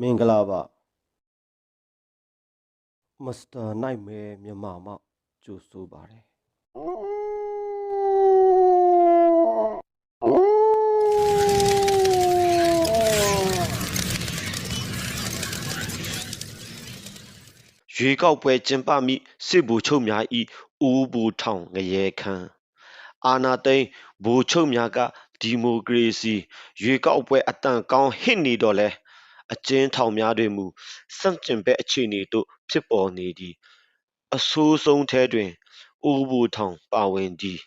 မင်္ဂလာပါမစ္စတာနိုင်မဲမြန်မာမှကြိုဆိုပါတယ်ရွေးကောက်ပွဲကျင်းပမိစစ်ဗိုလ်ချုပ်များ၏ဦးဘူထောင်ငရဲခန်းအာနာသိန်းဗိုလ်ချုပ်များကဒီမိုကရေစီရွေးကောက်ပွဲအတန်ကောင်းဟစ်နေတော့လဲ အကျဉ်းထောင်များတွင်မူစန့်ကျင်ဘက်အခြေအနေတို့ ဖြစ်ပေါ်နေသည် အဆိုးဆုံးထဲတွင်ဦးဘူထောင်ပါဝင်သည်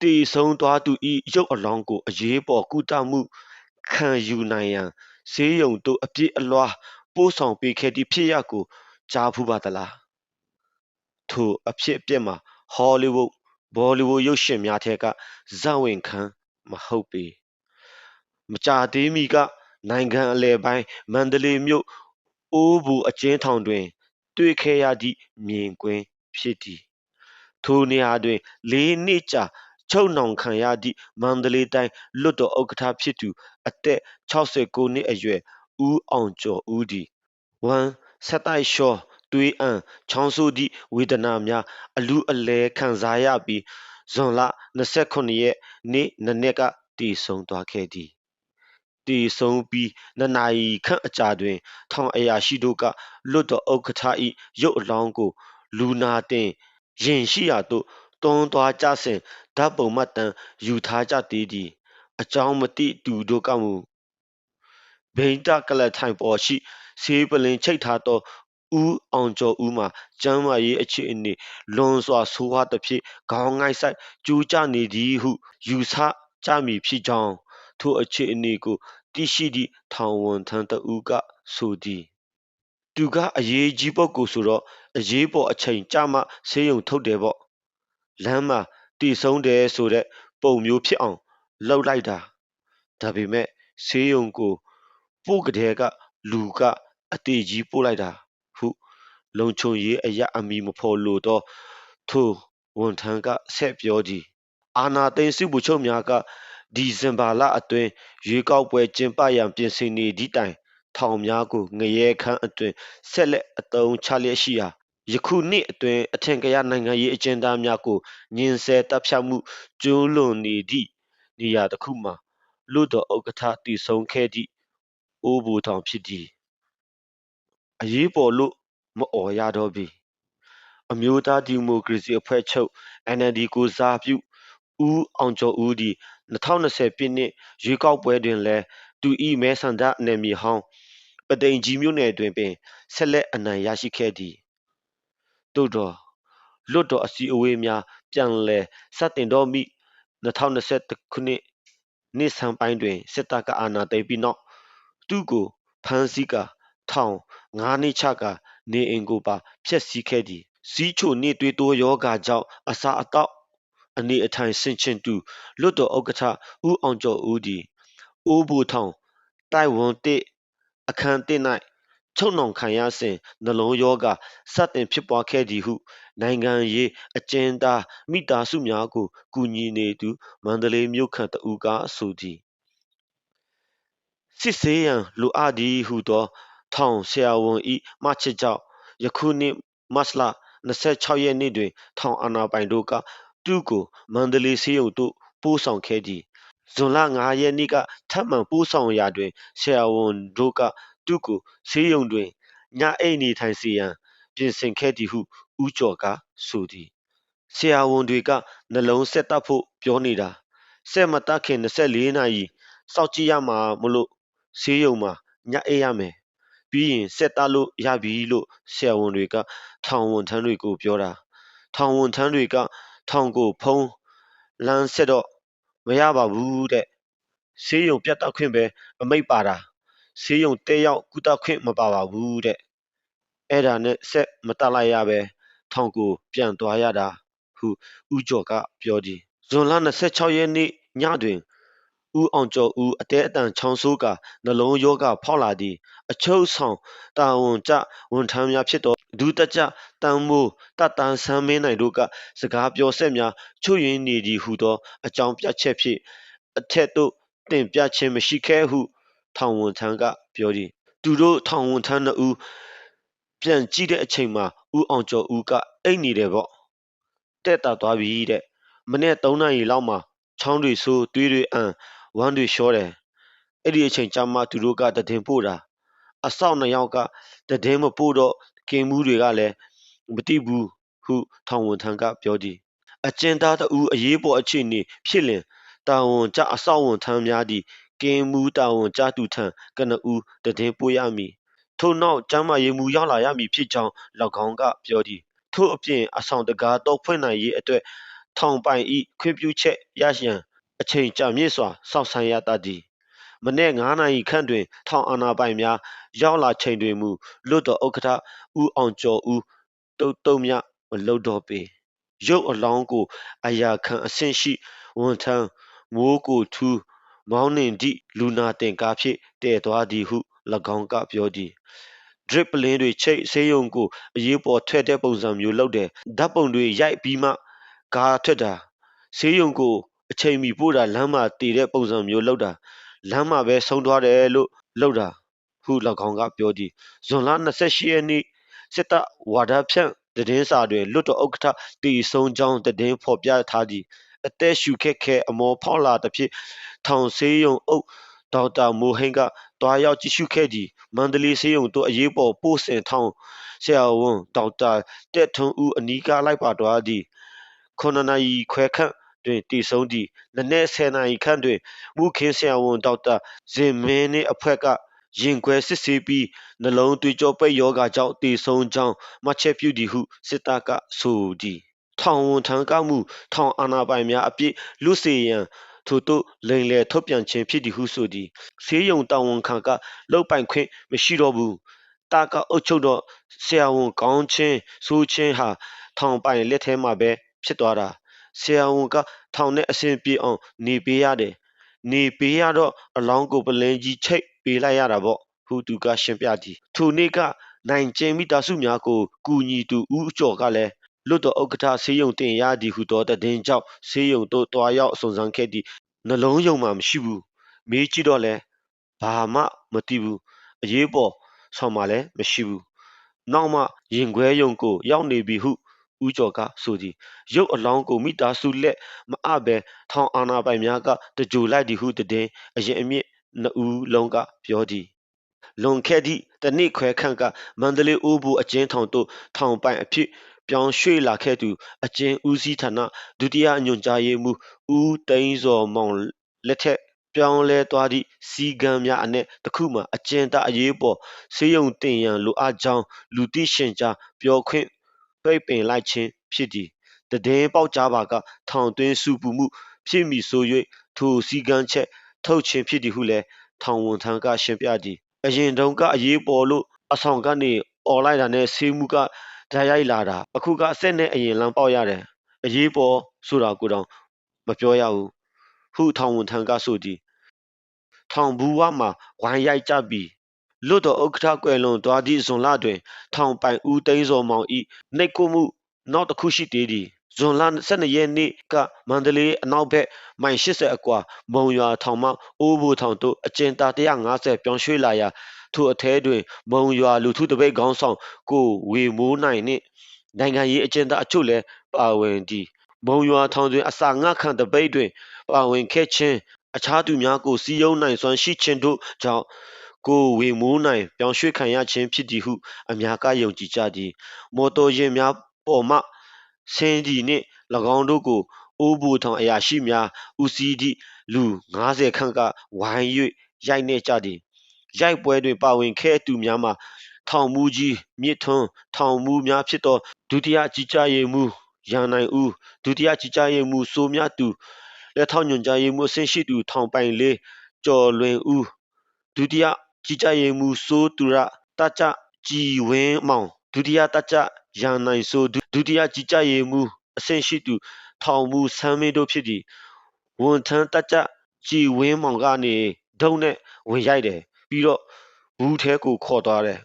တည်ဆုံးသွားသူ၏ရုပ်အလောင်းကို အရေးပေါ်ကုသမှုခံယူနိုင်ရန်ဈေးရုံတို့အပြည့်အလွှားပို့ဆောင်ပေးခဲ့သည့်ဖြစ်ရပ်ကိုကြားဖူးပါသလားထိုအဖြစ်အပျက်မှာဟောလိဝုဒ်ဘောလီဝုဒ်ရုပ်ရှင်များထဲကဇာဝင်ခန်းမဟုတ်ပေမကြသေးမီက နိုင်ငံအလဲပိုင်းမန္တလေးမြို့အိုးဘူးအကျဉ်းထောင်တွင် တွေ့ခဲ့ရသည့်မြင်ကွင်းဖြစ်သည်ထိုနေရာတွင်လေးနှစ်ကြာချုပ်နှောင်ခံရသည့်မန္တလေးတိုင်းလွတ်တော်ဥက္ကဋ္ဌဖြစ်သူ အသက်69နှစ်အရွယ်ဦးအောင်ကျော်ဦးသည်ဝမ်ဆက်တိုက်လျှောသွေးအံချောင်းဆိုးသည့်ဝေဒနာများအလူအလဲခံစားရပြီးဇွန်လ29ရက်နေ့နနက်ကတည်ဆုံသွားခဲ့သည် တည်ဆုံပြီးနှစ်နာရီခန့်အကြာတွင် ထောင်အရာရှိတို့ကလွတ်တော်ဥက္ကဋ္ဌ၏ရုပ်အလောင်းကို လူနာတင်ရင်ရှိရာသို့တွန်းသွားကြစဉ်ဓာတ်ပုံမှတ်တမ်းယူထားကြသေးသည်အကြောင်းမသိသူတို့ကမူဗိန္ဒကလထိုင်ပေါ်ရှိဆေးပလင်ချိတ်ထားသောဦးအောင်ကျော်ဦးမှာကျမ်းမာရေးအခြေအနေလွန်စွာဆိုးဝါးသဖြင့်ခေါင်းငိုက်ဆိုင်ကျူးကျနေသည်ဟု ယူဆကြမည်ဖြစ်ကြောင်းထိုအခြေအနေကို သိရှိသည့် ထောင်ဝန်ထမ်းတဦးက ဆိုသည် သူက အရေးကြီးပုဂ္ဂိုလ်ဆိုတော့ အရေးပေါ်အချိန်ကြမှ ဆေးရုံထုတ်တယ်ပေါ့ လမ်းမှာတည်ဆုံးတယ်ဆိုတဲ့ ပုံမျိုးဖြစ်အောင်လှုပ်လိုက်တာ ဒါပေမဲ့ ဆေးရုံကိုပို့ကတဲ့ကလူကအတေကြီးပို့လိုက်တာ ဟု လုံခြုံရေးအရာအမီမဖော်လို့တော့ထိုဝန်ထမ်းက ဆက်ပြောသည် အာနာသိန်းစုဘူချုပ်များက ဒီဇင်ဘာလအတွင်းရွေးကောက်ပွဲကျင်းပရန်ပြင်ဆင်နေသည့်တိုင် ထောင်များကိုငရဲခန်းအတွင်ဆက်လက်အသုံးချလျက်ရှိရာယခုနှစ်အတွင်းအထင်ကရနိုင်ငံရေးအကျဉ်းသားများကိုညှင်းဆဲတပ်ဖြတ်မှုကျူးလွန်နေသည့်နေရာတစ်ခုမှာလွတ်တော်ဥက္ကဋ္ဌတည်ဆုံးခဲ့သည့်အိုးဘူထောင်ဖြစ်သည်အရေးပေါ်လို့မအော်ရတော့ပြီအမျိုးသားဒီမိုကရေစီအဖွဲ့ချုပ် NLD ကိုစားပြုဦးအောင်ကျော်ဦးသည် 2020ပြည့်နှစ်ရွေးကောက်ပွဲတွင်လည်းသူ၏မဲဆန္ဒနယ်မြေဟောင်းပသိမ်ကြီးမြို့နယ်တွင်ပင်ဆက်လက်အနိုင်ရရှိခဲ့သည်သို့တော့လွတ်တော်အစည်းအဝေးများပြန်လည်စတင်တော့မိ2021ခုနှစ်နှစ်ဆန်းပိုင်းတွင်စစ်တပ်ကအာဏာသိမ်းပြီးနောက်သူ့ကိုဖမ်းဆီးကာထောင်ငါးနှစ်ချကာနေအိမ်ကိုပါဖျက်ဆီးခဲ့သည်စီးချိုနှင့်သွေးတိုးယောဂါကြောင့်အစာအသောက် အနေအထိုင်ဆင်ခြင်သူ လွတ်တော်ဥက္ကဋ္ဌ ဦးအောင်ကျော်ဦးသည် အိုးဘူထောင် တိုက်ဝန်တစ်အခန်းတစ်၌ချုပ်နှောင်ခံရစဉ် နှလုံးယောဂစတင်ဖြစ်ပွားခဲ့သည်ဟု နိုင်ငံရေးအကျဉ်းသားမိသားစုများကို ကူညီနေသူ မန္တလေးမြို့ခံတဦးက ဆိုသည် စစ်ဆေးရန်လိုအပ်သည်ဟုသော ထောင်ဆရာဝန်ဤမှချစ်ကြောင့် ယခုနှစ် မတ်လ26ရက်နေ့တွင် ထောင်အာဏာပိုင်တို့က သူ့ကိုမန္တလေးဆေးရုံသို့ပို့ဆောင်ခဲ့သည်ဇွန်လ9ရက်နေ့ကထပ်မံပို့ဆောင်ရာတွင်ဆရာဝန်တို့ကသူ့ကိုဆေးရုံတွင်ညအိတ်နေထိုင်စေရန်ပြင်ဆင်ခဲ့သည်ဟုဦးကျော်ကဆိုသည်ဆရာဝန်တွေကနှလုံးဆက်တတ်ဖို့ပြောနေတာဆက်မတတ်ခင်24နာရီစောင့်ကြည့်ရမှာမလို့ဆေးရုံမှာညအိတ်ရမယ်ပြီးရင်ဆက်တတ်လို့ရပြီလို့ဆရာဝန်တွေကထောင်ဝန်ထမ်းတွေကိုပြောတာထောင်ဝန်ထမ်းတွေက ထောင်ကိုဖုံးလမ်းဆက်တော့မရပါဘူးတဲ့ဆေးရုံပြတ်တောက်ခွင့်ပဲအမိတ်ပါတာဆေးရုံတက်ရောက်ကုသခွင့်မပါပါဘူးတဲ့အဲ့ဒါနဲ့ဆက်မတက်လိုက်ရပဲထောင်ကိုပြန်သွားရတာဟုဦးကျော်ကပြောသည်ဇွန်လ26ရက်နေ့ညတွင် ဦးအောင်ကျော်ဦးအတဲအတန် ချောင်းဆိုးကနှလုံးယောဂဖောက်လာသည် အချုပ်ဆောင် တာဝန်ကျ ဝန်ထမ်းများဖြစ်သော ဒုတက်ကြတန်မိုးတတန်ဆန်းမင်းနိုင်တို့က စကားပြောဆက်များ ချွတ်ယွင်းနေသည်ဟုသော အကြောင်းပြချက်ဖြင့် အထက်သို့ တင်ပြခြင်းမရှိခဲ့ဟု ထောင်ဝန်ထမ်းက ပြောသည် သူတို့ ထောင်ဝန်ထမ်းနှစ်ဦး ပြန်ကြည့်တဲ့အချိန်မှာ ဦးအောင်ကျော်ဦးက အိတ်နေတယ်ပေါ့တဲ့တာသွားပြီတဲ့ မနေ့3နာရီလောက်မှာ ချောင်းတွေဆိုးတွေးတွေအန် ဝမ်းတွေလျှောတယ်အဲ့ဒီအချိန်ကျမှသူတို့ကတည်င်းပို့တာအဆောက်နှစ်ယောက်ကတည်င်းမပို့တော့ကင်းမှုတွေကလည်းမတိဘူးဟုထောင်ဝန်ထမ်းကပြောသည်အကျဉ်းသားတဦးအရေးပေါ်အခြေအနေဖြစ်လင်တာဝန်ကျအဆောက်ဝန်ထမ်းများသည့်ကင်းမှုတာဝန်ကျသူထံကနဦးတည်င်းပို့ရမည်ထို့နောက်ကျမ်းမာရေးမူရောက်လာရမည်ဖြစ်ကြောင်း၎င်းကပြောသည်ထို့အပြင်အဆောင်တကားတော့ဖွင့်နိုင်ရေးအတွက်ထောင်ပိုင်ဤခွင့်ပြုချက်ရရန် အချိန်ကြာမြင့်စွာစောင့်ဆိုင်းရတတ်သည်မနေ့9နာရီခန့်တွင် ထောင်အာဏာပိုင်များရောက်လာချိန်တွင်မူလွတ်တော်ဥက္ကဋ္ဌဦးအောင်ကျော်ဦးတုတ်တုံမြမလုတော့ပေရုပ်အလောင်းကို အရာခံအဆင့်ရှိဝန်ထမ်းမိုးကိုထူးမောင်းနှင်သည့်လူနာတင်ကားဖြင့်တည်သွားသည်ဟု၎င်းကပြောသည် drip ပလင်းတွေချိတ်ဆေးရုံကိုအရေးပေါ်ထွက်တဲ့ပုံစံမျိုးလုပ်တယ်ဓာတ်ပုံတွေရိုက်ပြီးမှကားထွက်တာဆေးရုံကို အချိန်မီပို့တာလမ်းမှာတည်တဲ့ပုံစံမျိုးလုပ်တာလမ်းမှာပဲဆုံးသွားတယ်လို့လုပ်တာဟု၎င်းကပြောသည်ဇွန်လ28ရက်နေ့စစ်တပ်ဝါဒဖြန့်သတင်းစာတွင်လွတ်တော်ဥက္ကဋ္ဌတီဆုံးကြောင်းသတင်းဖော်ပြထားသည်အသက်ရှူခက်ခဲအမောဖောက်လာသဖြင့်ထောင်ဆေးရုံအုပ်ဒေါက်တာမိုဟိန်ကတွားရောက်ကြည့်ရှုခဲ့သည်မန္တလေးဆေးရုံသို့အရေးပေါ်ပို့ဆင်ထောင်ဆရာဝန်ဒေါက်တာတက်ထွန်းဦးအနီးကလိုက်ပါသွားသည်ခုနှစ်နာရီခွဲခန့် တွင်တည်ဆုံးသည့် နနက်10နာရီခန့်တွင် မှုခင်းဆရာဝန် ဒေါက်တာဇင်မင်းနှင့်အဖွဲ့က ရင်ခွဲစစ်ဆေးပြီး နှလုံးသွေးကြောပိတ်ယောဂါကြောင့်တည်ဆုံးကြောင်း မှတ်ချက်ပြုသည်ဟု စစ်တပ်က ဆိုသည် ထောင်ဝန်ထမ်းကမှုထောင်အာဏာပိုင်များအပြစ်လူစေရန် ထို့သို့ လိန်လယ်ထုတ်ပြန်ခြင်းဖြစ်သည်ဟုဆိုသည် ဆေးရုံတာဝန်ခံကလောက်ပိုင်ခွင့်မရှိတော့ဘူးတာကအုပ်ချုပ်တော့ ဆရာဝန်ကောင်းချင်းဆိုးချင်းဟာ ထောင်ပိုင်လက်ထဲမှာပဲ ဖြစ်သွားတာ ဆရာဝန်ကထောင်နဲ့အဆင်ပြေအောင်နေပေးရတယ်နေပေးရတော့အလောင်းကိုပလင်းကြီးချိတ်ပေးလိုက်ရတာပေါ့ဟုသူကရှင်းပြသည်ထိုနေ့ကနိုင်ကျင်းမိသားစုများကိုကူညီသူဦးကျော်ကလည်းလွတ်တော်ဥက္ကဋ္ဌဆေးရုံတင်ရသည်ဟုသောတည်င်းကြောင့်ဆေးရုံသို့တွားရောက်စုံစမ်းခဲ့သည်နှလုံးယုံမှမရှိဘူးမေးကြည့်တော့လဲဘာမှမသိဘူးအရေးပေါ်ဆောင်မှလည်းမရှိဘူးနောက်မှရင်ခွဲယုံကိုရောက်နေပြီဟု ဦးကျော်ကဆိုသည်ရုပ်အလောင်းကိုမိသားစုလက်မအပ်ပဲထောင်အာဏာပိုင်များကတကြိုလိုက်သည်ဟုတည်င်းအရင်အမြင့်နှစ်ဦးလုံးကပြောသည်လွန်ခဲ့သည့်တနစ်ခွဲခန့်ကမန္တလေးအိုးဘူအကျဉ်းထောင်သို့ထောင်ပိုင်အဖြစ်ပြောင်းရွှေ့လာခဲ့သူ အကျဉ်းဦးစီးဌာနဒုတိယညွှန်ကြားရေးမှူးဦးသိန်းစော်မောင်လက်ထက်ပြောင်းလဲသွားသည့်စီကံများအနက်တစ်ခုမှာအကျဉ်းသားအရေးပေါ်ဆေးရုံတင်ရန်လိုအပ်ကြောင်းလူသိရှင်ကြားပြောခွင့် ပိတ်ပင်လိုက်ခြင်းဖြစ်သည်တည်င်းပေါက်ကြားပါက ထောင်သွင်းစုပူမှု ဖြစ်မည်ဆို၍ထိုစည်းကမ်းချက် ထုတ်ခြင်းဖြစ်သည်ဟုလည်းထောင်ဝန်ထမ်းကရှင်းပြသည်အရင်တုန်းကအရေးပေါ်လို့အဆောင်ကနေអော်လိုက်တာနဲ့ဆေးမှုကဓာတ်ရိုက်လာတာအခုကစက်နဲ့အရင်လမ်းပေါက်ရတယ်အရေးပေါ်ဆိုတာကိုတော့မပြောရဘူးဟုထောင်ဝန်ထမ်းကဆိုသည်ထောင်ဘူးဝမှာဝိုင်းရိုက်ကြပြီး လွတ်တော်ဥက္ကဋ္ဌကွယ်လွန်သွားသည့်ဇွန်လတွင် ထောင်ပိုင်ဦးသိန်းစော်မောင်ဤနှိတ်ကိုမှုနောက်တစ်ခုရှိသေးသည်ဇွန်လ12ရက်နေ့ကမန္တလေးအနောက်ဘက်မိုင်80အကွာမုံရွာထောင်မှအိုးဘူထောင်သို့အကျဉ်းသား150ပြောင်းရွှေ့လာရာထိုအထဲတွင် မုံရွာလူထုတပိတ်ခေါင်းဆောင်ကိုဝေမိုးနိုင်နှင့်နိုင်ငံရေးအကျဉ်းသားအချို့လည်းပါဝင်သည်မုံရွာထောင်တွင်အစာငတ်ခံတပိတ်တွင်ပါဝင်ခဲ့ခြင်းအခြားသူများကိုစီးယုံနိုင်စွမ်းရှိခြင်းတို့ကြောင့် ကိုဝေမိုးနိုင်ပြောင်းရွှေ့ခံရခြင်းဖြစ်သည်ဟုအများကယုံကြည်ကြသည်မော်တော်ယာဉ်များပေါ်မှဆင်းသည်နှင့်၎င်းတို့ကိုအိုးဘူထောင်အရာရှိများဦးစီးသည့်လူ90ခန့်ကဝိုင်း၍ရိုက်နှင့်ကြသည်ရိုက်ပွဲတွင်ပါဝင်ခဲ့သူများမှာထောင်မူကြီးမြစ်ထွန်းထောင်မူများဖြစ်သောဒုတိယကြီးကြပ်ရေးမှူးရန်နိုင်ဦးဒုတိယကြီးကြပ်ရေးမှူးစိုးမြသူလက်ထောက်ညွှန်ကြားရေးမှူးအဆင့်ရှိသူထောင်ပိုင်လေးကျော်လွင်ဦးဒုတိယ ကြီးကြပ်ရေးမှူးစိုးသူရတကြကြည်ဝင်းမောင်ဒုတိယတကြရန်နိုင်စိုးဒုတိယကြီးကြပ်ရေးမှူးအဆင့်ရှိသူထောင်မူဆမ်းမင်းတို့ဖြစ်သည်ဝန်ထမ်းတကြကြည်ဝင်းမောင်ကနေဒုံနဲ့ဝင်ရိုက်တယ်ပြီးတော့ဘူးထဲကိုခေါ်သွားတယ်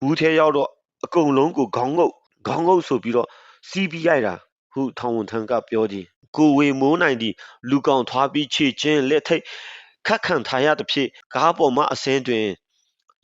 ဘူးထဲရောက်တော့အကုန်လုံးကိုခေါင်းငုတ်ခေါင်းငုတ်ဆိုပြီးတော့စီးပြီးရိုက်တာဟုထောင်ဝန်ထမ်းကပြောသည်ကိုဝေမိုးနိုင်သည်လူကောင်ထွားပြီးခြေချင်းလက်ထိတ် ခတ်ခံထားရသဖြင့်ကားပေါ်မှအစင်းတွင်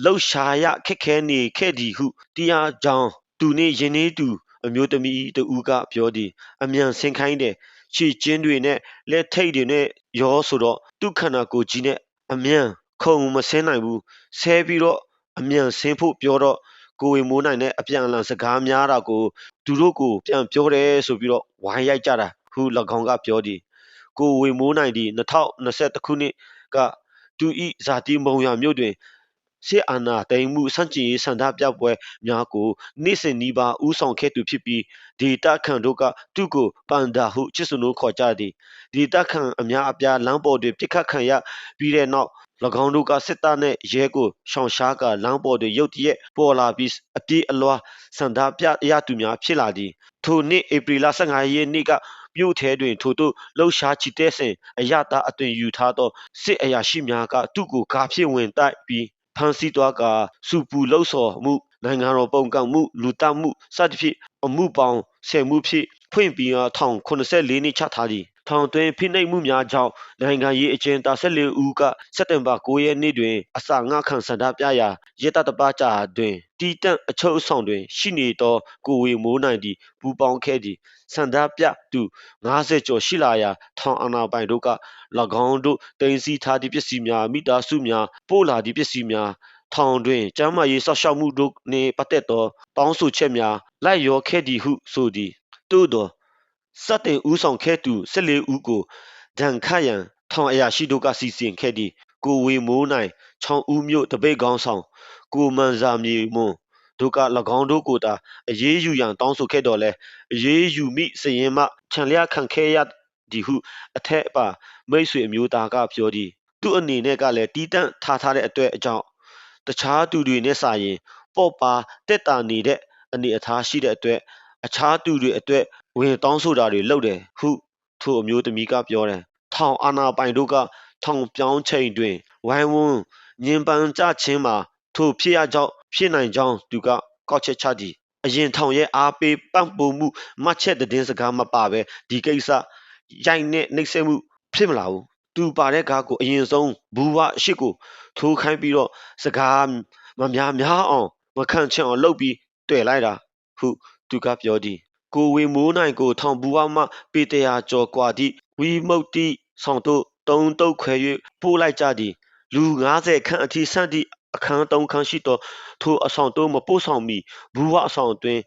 လှုပ်ရှားရခက်ခဲနေခဲ့သည်ဟုတရားကြောင်းသူနှင့်ယင်းနေသူအမျိုးသမီးတဦးကပြောသည်အမြန်ဆင်းခိုင်းတယ်ခြေကျင်းတွေနဲ့လက်ထိတ်တွေနဲ့ရောဆိုတော့သူ့ခန္ဓာကိုယ်ကြီးနဲ့အမြန်ခုံမဆင်းနိုင်ဘူးဆဲပြီးတော့အမြန်ဆင်းဖို့ပြောတော့ကိုဝေမိုးနိုင်တဲ့အပြန်အလှန်စကားများတာကိုသူတို့ကိုပြန်ပြောတယ်ဆိုပြီးတော့ဝိုင်းရိုက်ကြတာဟု၎င်းကပြောသည်ကိုဝေမိုးနိုင်သည်2021ခုနှစ် ကသူဤဇာတိမုံရမြို့တွင်စစ်အာဏာသိမ်းမှုစန့်ကျင်ရေးဆန္ဒပြပွဲများကိုနေ့စဉ်နီးပါးဥဆောင်ခဲ့သူဖြစ်ပြီးဒေတာခန်တို့ကသူ့ကိုပန်ဒါဟုချစ်စနိုးခေါ်ကြသည်ဒေတာခန်အများအပြားလမ်းပေါ်တွင်ပြစ်ခတ်ခံရပြီးတဲ့နောက်၎င်းတို့ကစစ်သားနှင့်ရဲကိုရှောင်ရှားကလမ်းပေါ်တွင်ရုတ်တရက်ပေါ်လာပြီးအပြေးအလွှားဆန္ဒပြရသူများဖြစ်လာသည်ထိုနှစ်ဧပြီလ15ရက်နေ့က မြို့ထဲတွင် ထိုတို့လှုပ်ရှားချီတဲ့စဉ်အရသာအသွင်ယူထားသော စစ်အရာရှိများက သူ့ကို ကားဖြင့်ဝင်တိုက်ပြီးဖမ်းဆီးသွားကာစူပူလှုပ်ဆော်မှု နိုင်ငံတော်ပုံကန့်မှု လူတပ်မှု စသဖြင့် အမှုပေါင်းဆယ်မှုဖြင့် ဖွင့်ပြီး ထောင်84နှစ်ချထားသည် ထောင်သွင်းဖိနှိပ်မှုများကြောင့်နိုင်ငံရေးအကျဉ်းသား14ဦးကစက်တင်ဘာ9ရက်နေ့တွင်အစာငှခံဆန္ဒပြရာရဲတပ်တပကြာတွင်တီးတန့်အချုပ်အဆောင်တွင် ရှိနေသောကိုဝေမိုးနိုင်သည်ပူပေါင်းခဲ့သည်ဆန္ဒပြသူ90ကျော်ရှိလာရာထောင်အာဏာပိုင်တို့က၎င်းတို့တင်စီထားသည့်ပစ္စည်းများမိသားစုများပို့လာသည့်ပစ္စည်းများထောင်တွင်ကျမ်းမာရေးဆောက်ရှောက်မှုတို့နှင့်ပတ်သက်သောတောင်းဆိုချက်များလိုက်ရောခဲ့သည်ဟုဆိုသည်သို့သော စတင်ဦးဆောင်ခဲ့သူ14ဦးကိုဒဏ်ခတ်ရန်ထောင်အရာရှိတို့ကစီစဉ်ခဲ့သည်ကိုဝေမိုးနိုင်ချောင်းဦးမြို့တပိတ်ကောင်းဆောင်ကိုမန်စာမြေမွန်တို့က၎င်းတို့ကိုသာအရေးယူရန်တောင်းဆိုခဲ့တော်လဲအရေးယူမိစရင်မှခြံလျခံခဲ့ရသည်ဟုအထက်ပါမိတ်ဆွေအမျိုးသားကပြောသည်သူ့အနေနဲ့ကလည်းတီးတန့်ထားထားတဲ့အတွက်အကြောင်းတခြားသူတွေနဲ့စာရင် ပေါ့ပါတက်တာနေတဲ့အနေအထားရှိတဲ့အတွက်အခြားသူတွေအတွက် ဝင်တောင်းဆိုတာတွေလုပ်တယ်ဟုထိုအမျိုးသမီးကပြောတယ်ထောင်အာနာပိုင်တို့ကထောင်ပြောင်းချိန်တွင်ဝိုင်းဝန်းညင်ပန်းကြခြင်းမှာထိုဖြစ်ရကြောင်းဖြစ်နိုင်ကြောင်းသူကကောက်ချက်ချသည်အရင်ထောင်ရဲ့အားပေးပံ့ပိုးမှုမှတ်ချက်သတင်းစကားမပါပဲဒီကိစ္စရိုက်နဲ့နှိပ်စက်မှုဖြစ်မလာဘူးသူပါတဲ့ကားကိုအရင်ဆုံးဘူဝအရှိကိုထိုးခိုင်းပြီးတော့စကားမများများအောင်မခံချင်အောင်လုပ်ပြီးတွေ့လိုက်တာဟုသူကပြောသည် ကိုဝေမိုးနိုင်ကိုထောင်ဘူဝမှပေတရာကျော်กว่าသည့်ဝီမုတ်တိဆောင်တို့တုံးတုတ်ခွဲ၍ပို့လိုက်ကြသည်လူ90ခန့်အထိဆန့်သည့်အခန်း၃ခန်းရှိသောထိုအဆောင်တို့မပို့ဆောင်မီဘူဝအဆောင်အတွင်း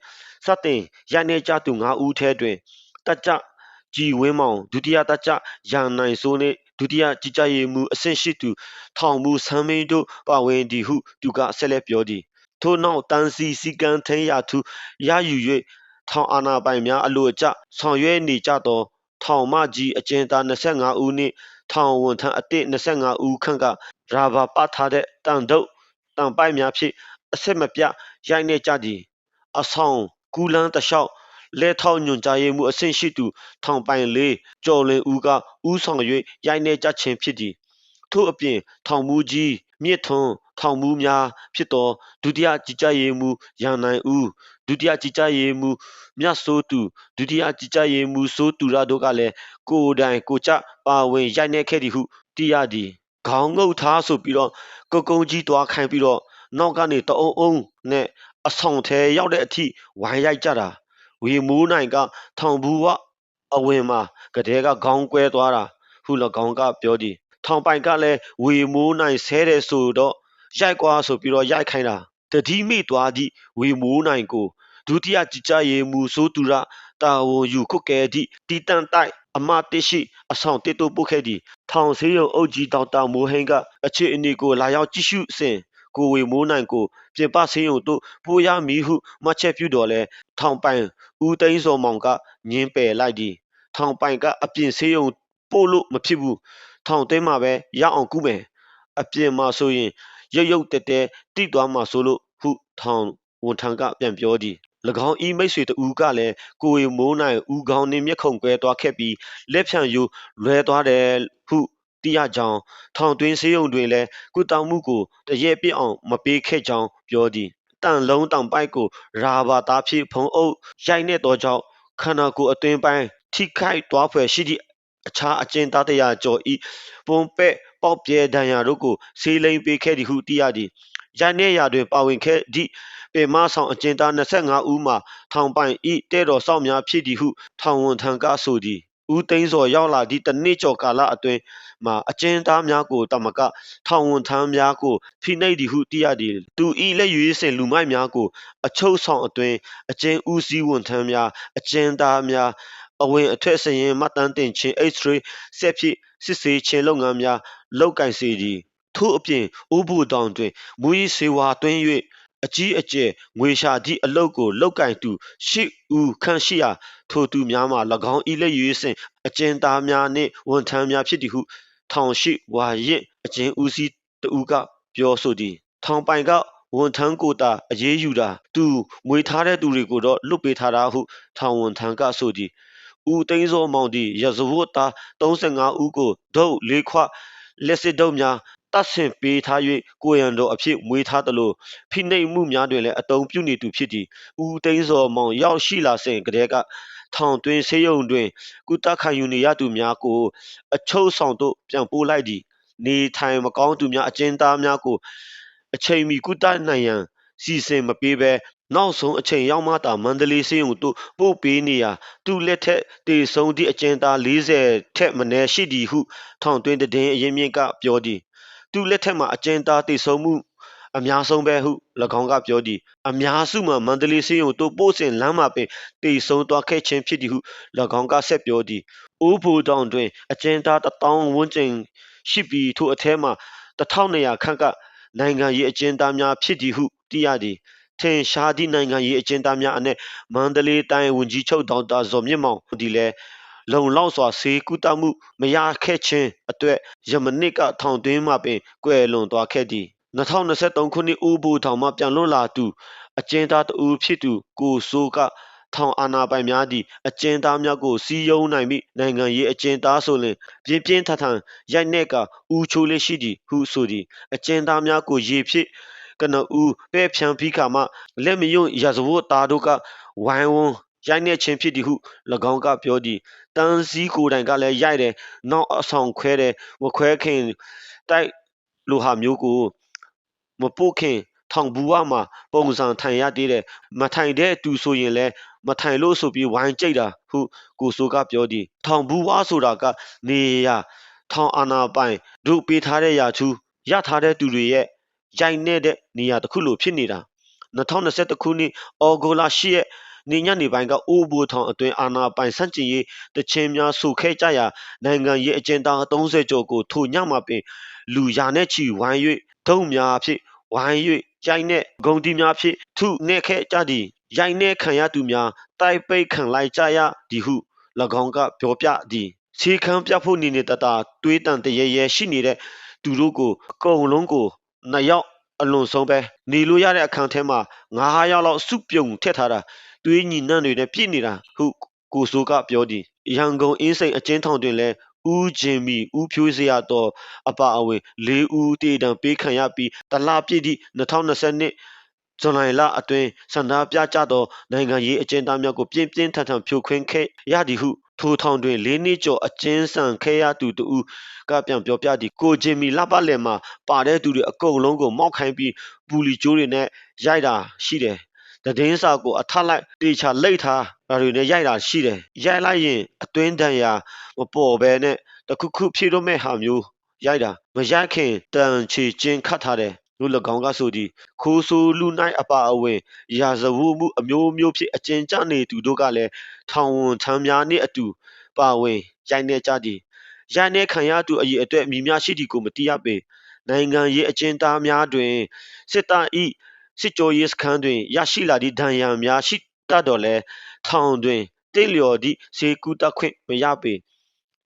စတင်ရိုက်နေကြသူ၅ဦးထဲတွင်တက်ကြကြည်ဝင်းမောင်ဒုတိယတက်ကြရန်နိုင်စိုးနှင့်ဒုတိယကြီးကြပ်ရေးမှူးအဆင့်ရှိသူထောင်မူဆမ်းမင်းတို့ပါဝင်သည်ဟုသူကဆက်လက်ပြောသည်ထို့နောက်တန်းစီစီကံထိန်ရာသူရယူ၍ ထောင်အာဏာပိုင်များအလိုအကျဆောင်ရွက်နေကြသောထောင်မကြီးအကျဉ်းသား25ဦးနှင့်ထောင်ဝန်ထမ်းအသစ်25ဦးခန့်ကရာဘာပတ်ထားတဲ့တန်ဒုတ်တန်ပိုက်များဖြင့်အဆက်မပြတ်ရိုက်နေကြသည်အဆောင်ကူလန်းတလျှောက်လဲထောက်ညွန်ကြားရေးမှုအဆင့်ရှိသူထောင်ပိုင်လေးကျော်လင်ဦးကဥဆောင်၍ရိုက်နေကြခြင်းဖြစ်သည်ထို့အပြင်ထောင်မူကြီး မြစ်ထွန်းထောင်မူများဖြစ်သောဒုတိယကြီးကြပ်ရေးမှူးရန်နိုင်ဦးဒုတိယကြီးကြပ်ရေးမှူးမြတ်စိုးသူဒုတိယကြီးကြပ်ရေးမှူးစိုးသူရတို့ကလည်းကိုယ်တိုင်ကိုကြပါဝင်ရိုက်နှက်ခဲ့သည်ဟုသိရသည်ခေါင်းငုတ်ထားဆိုပြီးတော့ကုတ်ကုန်းကြီးတွားခိုင်းပြီးတော့နောက်ကနေတအုံအုံနဲ့အဆောင်ထဲရောက်တဲ့အထိဝိုင်းရိုက်ကြတာဝေမိုးနိုင်ကထောင်ဘူးဝအဝင်မှာကတဲ့ကခေါင်းကွဲသွားတာဟု၎င်းကပြောသည် ထောင်ပိုင်ကလည်းဝေမိုးနိုင်ဆဲတယ်ဆိုတော့ရိုက်ကွာဆိုပြီးတော့ရိုက်ခိုင်းတာတတိမိသွားသည့်ဝေမိုးနိုင်ကိုဒုတိယကြည်ကြရေးမူစိုးသူရတာဝန်ယူခုတ်ကဲသည့်တီတန်တိုက်အမတရှိအဆောင်တေတိုပုတ်ခဲ့သည့်ထောင်ဆေးရုံအုပ်ကြီးဒေါက်တာမိုးဟင်းကအခြေအနေကိုလာရောက်ကြည့်ရှုစဉ်ကိုဝေမိုးနိုင်ကိုပြင်ပဆေးရုံသို့ပို့ရမည်ဟုမှတ်ချက်ပြုတော်လဲထောင်ပိုင်ဦးသိန်းစောမောင်ကညင်းပယ်လိုက်သည်ထောင်ပိုင်ကအပြင်ဆေးရုံပို့လို့မဖြစ်ဘူး ထောင်သိမ်းမှာပဲရအောင်ကူးမယ်အပြင်မှာဆိုရင်ရုတ်ရုတ်တဲတဲတိသွားမှာဆိုလို့ဟုထောင်ဝန်ထမ်းကပြန်ပြောသည်၎င်းဤမိတ်ဆွေတဦးကလည်းကိုဝေမိုးနိုင်ဦးခေါင်းနှင့်မျက်ခုံကွဲသွားခဲ့ပြီးလက်ဖြံယူလွဲသွားတယ်ဟုသိရကြောင်းထောင်တွင်းဆေးရုံတွင်လည်းကုသမှုကိုတရက်ပြည့်အောင်မပေးခဲ့ကြောင်းပြောသည်တန်လုံးတောင်ပိုက်ကိုရာဘာသားဖြင့်ဖုံးအုပ်ရိုက်နေသောကြောင့်ခန္ဓာကိုယ်အတွင်းပိုင်းထိခိုက်သွားဖွယ်ရှိသည့် အခြားအကျဉ်းသားတရာကျော်ဤပုံပဲ့ပေါက်ပြဲဒဏ်ရာတို့ကိုဆေးလိမ်ပေးခဲ့သည်ဟုသိရသည်ရိုက်နှဲရာတွင်ပါဝင်ခဲ့သည့်ပေမဆောင်အကျဉ်းသား25ဦးမှထောင်ပိုင်ဤတဲ့တော်ဆောင်များဖြစ်သည်ဟုထောင်ဝန်ထံကဆိုသည်ဦးသိန်းစော်ရောက်လာသည့်တနှစ်ကျော်ကာလအတွင်းမှာအကျဉ်းသားများကိုတမကထောင်ဝန်ထမ်းများကိုဖိနှိပ်သည်ဟုသိရသည်သူဤလက်ရွေးစင်လူမိုက်များကိုအချုပ်ဆောင်အတွင်းအကျဉ်းဦးစီးဝန်ထမ်းများအကျဉ်းသားများ အဝင်အထွက်စရင်မှတ်တမ်းတင်ခြင်း X-ray ဆက်ဖြစ်စစ်ဆေးခြင်းလုပ်ငန်းများလုပ်ကင်စေသည်ထို့အပြင်ဥပူတောင်တွင်မူ၏စေဝါတွင်း၍အကြီးအကျယ်ငွေရှာသည့်အလုပ်ကိုလုပ်ကင်သူရှစ်ဦးခန့်ရှိရာထိုသူများမှာ၎င်း၏လက်ရွေးစင်အကျဉ်းသားများနှင့်ဝန်ထမ်းများဖြစ်သည်ဟုထောင်ရှိဝါရင့်အကျဉ်းဦးစီးတဦးကပြောဆိုသည်ထောင်ပိုင်ကဝန်ထမ်းကိုတာအရေးယူတာသူမွေထားတဲ့သူတွေကိုတော့လွတ်ပေးထားတာဟုထောင်ဝန်ထမ်းကဆိုသည် ဦးသိန်းစောမောင်သည်ရဇဝတ်သား35ဦးကိုဒုတ်လေးခွလက်စစ်ဒုတ်များတပ်ဆင်ပေးထား၍ကိုရံတော်အဖြစ်မွေးထားသလိုဖိနှိပ်မှုများတွင်လည်းအတုံးပြုနေသူဖြစ်သည်ဦးသိန်းစောမောင်ရောက်ရှိလာစဉ်ကတည်းကထောင်တွင်ဆေးရုံတွင်ကုသခံယူနေရသူများကိုအချုပ်ဆောင်သို့ပြန်ပို့လိုက်သည်နေထိုင်မကောင်းသူများအကျဉ်းသားများကိုအချိန်မီကုသနိုင်ရန်စီစဉ်မပေးဘဲ နောက်ဆုံးအချိန်ရောက်မှသာမန္တလေးဆေးရုံသို့ပို့ပေးနေရာသူ့လက်ထက်တည်ဆုံးသည့်အကျဉ်းသား40ထက်မနည်းရှိသည်ဟု ထောင်တွင်တည်င်းအရင်းမြစ်ကပြောသည်သူ့လက်ထက်မှာအကျဉ်းသားတည်ဆုံးမှုအများဆုံးပဲဟု၎င်းကပြောသည်အများစုမှာမန္တလေးဆေးရုံသို့ပို့စဉ်လမ်းမှာပင်တည်ဆုံးသွားခဲ့ခြင်းဖြစ်သည်ဟု၎င်းကဆက်ပြောသည်အိုးဖိုတောင်တွင်အကျဉ်းသား1000ဝန်းကျင်ရှိပြီးထိုအထဲမှာ1200ခန့်ကနိုင်ငံရေးအကျဉ်းသားများဖြစ်သည်ဟုသိရသည် ထင်ရှားသည့်နိုင်ငံရေးအကျဉ်းသားများအနက်မန္တလေးတိုင်းဝန်ကြီးချုပ်ဒေါက်တာဇော်မြင့်မောင်ဒီလည်းလုံလောက်စွာဆေးကုသမှုမရခဲ့ခြင်းအတွက်ယမနစ်ကထောင်တွင်းမှပင်ကွယ်လွန်သွားခဲ့သည်2023ခုနှစ်ဦးဘူထောင်မှပြန်လွတ်လာသူအကျဉ်းသားတဦးဖြစ်သူကိုစိုးကထောင်အာဏာပိုင်များသည့်အကျဉ်းသားများကိုစီးယုံနိုင်မိနိုင်ငံရေးအကျဉ်းသားဆိုလျှင်ပြင်းပြင်းထန်ထန်ရိုက်နှက်ကဦးချိုးလေးရှိသည်ဟုဆိုသည်အကျဉ်းသားများကိုရေဖြစ် ကနဦးပဲ့ဖြန်းပြီးခါမှလက်မယွန့်ရာဇဝတ်သားတို့ကဝိုင်းဝန်းရိုက်နှက်ခြင်းဖြစ်သည်ဟု၎င်းကပြောသည်တန်းစည်းကိုယ်တိုင်ကလည်းရိုက်တယ်နောက်အဆောင်ခွဲတယ်မခွဲခင်တိုက်လိုဟာမျိုးကိုမပို့ခင်ထောင်ဘူးဝမှာပုံစံထိုင်ရသေးတယ်မထိုင်တဲ့သူဆိုရင်လည်းမထိုင်လို့ဆိုပြီးဝိုင်းကြိတ်တာဟုကိုစိုးကပြောသည်ထောင်ဘူးဝဆိုတာကနေရထောင်အာနာပိုင်တို့ပေးထားတဲ့ရာချူရထားတဲ့သူတွေရဲ့ ရိုက်နေတဲ့နေရာတစ်ခုလိုဖြစ်နေတာ2021ခုနှစ်ဩဂုတ်လ10ရက်နေညနေပိုင်းကအိုးဘိုထောင်အတွင်းအာနာပိုင်ဆန့်ကျင်ရေးတချင်းများဆိုခဲ့ကြရာနိုင်ငံရေးအကျဉ်းသား30ကျော်ကိုထိုညမှာပင်လူရာနဲ့ချီဝိုင်း၍ဒုံများဖြင့်ဝိုင်း၍ရိုက်နှက်ဂုံတီများဖြင့်ထုနှက်ခဲ့ကြသည်ရိုက်နှက်ခံရသူများတိုက်ပိတ်ခံလိုက်ကြရသည်ဟု၎င်းကပြောပြသည်ခြေခံပြဖို့နေနေတတာတွေးတန်တရရဲရှိနေတဲ့သူတို့ကိုအကုန်လုံးကို နှစ်ယောက်အလွန်ဆုံးပဲနေလို့ရတဲ့အခန်းထဲမှာ9ယောက်လောက်စုပြုံထည့်ထားတာတွေးညီနှံ့တွေနဲ့ပြည့်နေတာဟုကိုစိုးကပြောသည်ရန်ကုန်အင်းစိန်အကျဉ်းထောင်တွင်လည်းဦးဂျင်မီဦးဖြိုးစရာတော်အပါအဝင်၄ဦးတည်တံပေးခံရပြီးတလပြည့်သည့်2022 ဇွန်လလအတွင်းစန္ဒပြကြသောနိုင်ငံရေးအကျဉ်းသားများကိုပြင်းပြင်းထန်ထန်ဖြိုခွင်းခဲ့ရသည်ဟုထိုထောင်တွင်၄နှစ်ကျော်အကျဉ်းဆန်ခဲ့ရသူတူကပြန်ပြောပြသည်ကိုဂျင်မီလပလင်မှာပါတဲ့သူတွေအကုန်လုံးကိုမောက်ခိုင်းပြီးပူလီကျိုးတွေနဲ့ရိုက်တာရှိတယ်တည်င်းစာကိုအထလိုက်တေချာလိတ်ထားဒါတွေနဲ့ရိုက်တာရှိတယ်ရိုက်လိုက်ရင်အတွင်းတန်ရာမပေါ်ဘဲနဲ့တခုခုဖြည့်တော့မဲ့ဟာမျိုးရိုက်တာမရိုက်ခင်တန်ချေချင်းခတ်ထားတယ် လို့၎င်းကဆိုသည်ခိုးဆိုးလူနိုင်အပါအဝင်ရာဇဝမှုအမျိုးမျိုးဖြစ်အကျဉ်းချနေသူတို့ကလည်းထောင်ဝန်ထမ်းများနှင့်အတူပါဝင်ရိုက်နေကြသည်ရိုက်နေခံရသူအရေးအတွက်အမည်များရှိသည်ကိုမသိရပေနိုင်ငံရေးအကျဉ်းသားများတွင်စစ်တပ်၏စစ်ကြောရေးစခန်းတွင်ရရှိလာသည့်ဒဏ်ရာများရှိတတ်တော်လဲထောင်တွင်တိတ်လျော်သည့်ဈေးကူးတက်ခွင့်မရပေ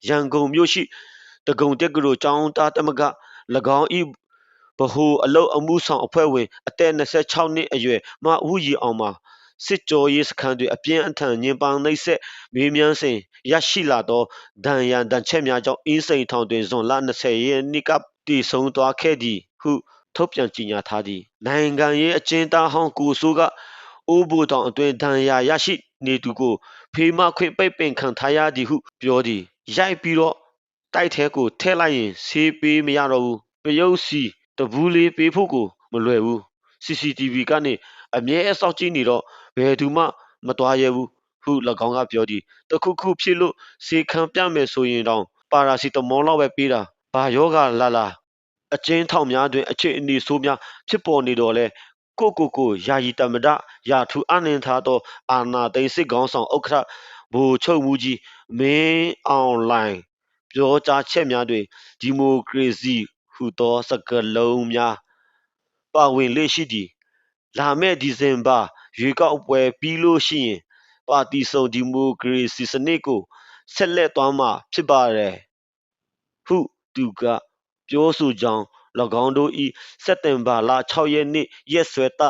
ရန်ကုန်မြို့ရှိတကုံတက်ကရိုကျောင်းသားတမက၎င်း၏ဗ ဟိုအလုတ်အမှုဆောင်အဖွဲ့ဝင်အသက်26နှစ်အရွယ်မဦးရီအောင်မှာစစ်ကြောရေးစခန်းတွင်အပြင်းအထန်ညင်ပန်းနှိပ်စက်မေးမြန်းစဉ်ရရှိလာသောဒဏ်ရာဒဏ်ချက်များကြောင့်အင်းစိန်ထောင်တွင်ဇွန်လ20ရက်နေ့ကတည်ဆုံသွားခဲ့သည်ဟုထုတ်ပြန်ကြေညာထားသည်နိုင်ငံရေးအကျဉ်းသားဟောင်းကိုစိုးကအိုးဘူတောင်အတွင်းဒဏ်ရာရရှိနေသူကိုဖေးမခွင့်ပိတ်ပင်ခံထားရသည်ဟုပြောသည်ရိုက်ပြီးတော့တိုက်ထဲကိုထည့်လိုက်ရင်ဆေးပေးမရတော့ဘူးပယုတ်စီတ ဘူးလေးပေးဖို့ကိုမလွယ်ဘူး CCTV ကနေအမြဲစောင့်ကြည့်နေတော့ဘယ်သူမှမတော်ရဘူးဟု၎င်းကပြောသည်တခုခုဖြစ်လို့စေခံပြမယ်ဆိုရင်တောင်ပါရာစီတမောလောက်ပဲပေးတာဘာယောဂလာလာအကျဉ်းထောင်များတွင်အခြေအနေဆိုးများဖြစ်ပေါ်နေတော့လဲကိုကိုကိုယာယီတမဒယာထူအနှင်ထားသောအာနာသိန်းစစ်ကောင်းဆောင်ဥက္ကဋ္ဌဘိုလ်ချုပ်မှုကြီးမင်းအောင်လိုင်ပြောကြားချက်များတွင်ဒီမိုကရေစီ ဟူသောစကားလုံးများပါဝင်လေ့ရှိသည်လာမယ့်ဒီဇင်ဘာရွေးကောက်ပွဲပြီးလို့ရှိရင် ပါတီစုံဒီမိုကရေစီစနစ်ကိုဆက်လက်သွားမှာဖြစ်ပါတယ်ဟုသူကပြောဆိုကြောင်း၎င်းတို့၏စက်တင်ဘာလ6ရက်နေ့ရက်စွဲတ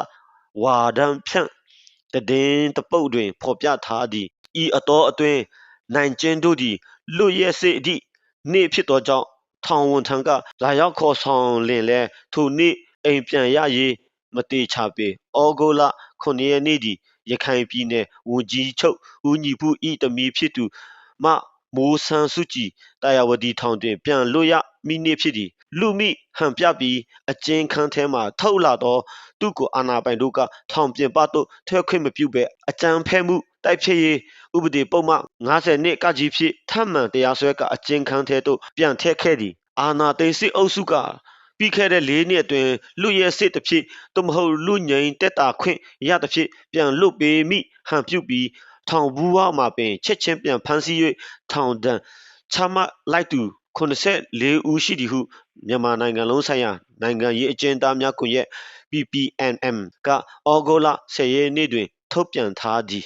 ဝါဒန်ဖြန့်တည်င်းတပုတ်တွင် ဖော်ပြထားသည်ဤအတော်အတွင်းနိုင်ကျင်းတို့သည်လွတ်ရက်စေအသည့်နေ့ဖြစ်သောကြောင့် ထောင်ဝန်ထံကလာရောက်ခေါ်ဆောင်လင်လဲထိုနေ့အိမ်ပြန်ရရေးမတေချာပေဩဂုတ်လ9ရက်နေ့သည်ရခိုင်ပြည်နယ်ဝန်ကြီးချုပ်ဦးညီပုဤတမီဖြစ်သူမမိုးဆန်းစုကြည်တာယာဝတီထောင်တွင်ပြန်လွတ်ရမိနေ့ဖြစ်သည်လူမိဟန်ပြပြီးအကျဉ်းခန်းထဲမှထုတ်လာသောသူ့ကိုအာနာပိုင်တို့ကထောင်ပြင်ပသို့ထွက်ခွင့်မပြုဘဲအကြမ်းဖက်မှုတိုက်ဖျက်ရေး ဥပဒေပုံမှန်90နှစ်ကကြီးဖြစ်ထပ်မံတရားစွဲကအကျဉ်းခန်းထဲသို့ပြန်ထည့်ခဲ့သည်အာနာသိန်းစစ်အုပ်စုကပြီးခဲ့တဲ့၄နှစ်အတွင်းလူရဲစစ်တစ်ဖြစ်သို့မဟုတ်လူငိမ့်တက်တာခွင့်ရတစ်ဖြစ်ပြန်လွတ်ပေးမိဟန်ပြုပြီးထောင်ဘူးဝမှာပင်ချက်ချင်းပြန်ဖမ်းဆီး၍ထောင်ဒဏ်ချမှတ်လိုက်သူ84ဦးရှိသည်ဟုမြန်မာနိုင်ငံလုံးဆိုင်ရာနိုင်ငံရေးအကျဉ်းသားများကွန်ရက် PPNM ကဩဂုတ်လ10ရက်နေ့တွင်ထုတ်ပြန်ထားသည်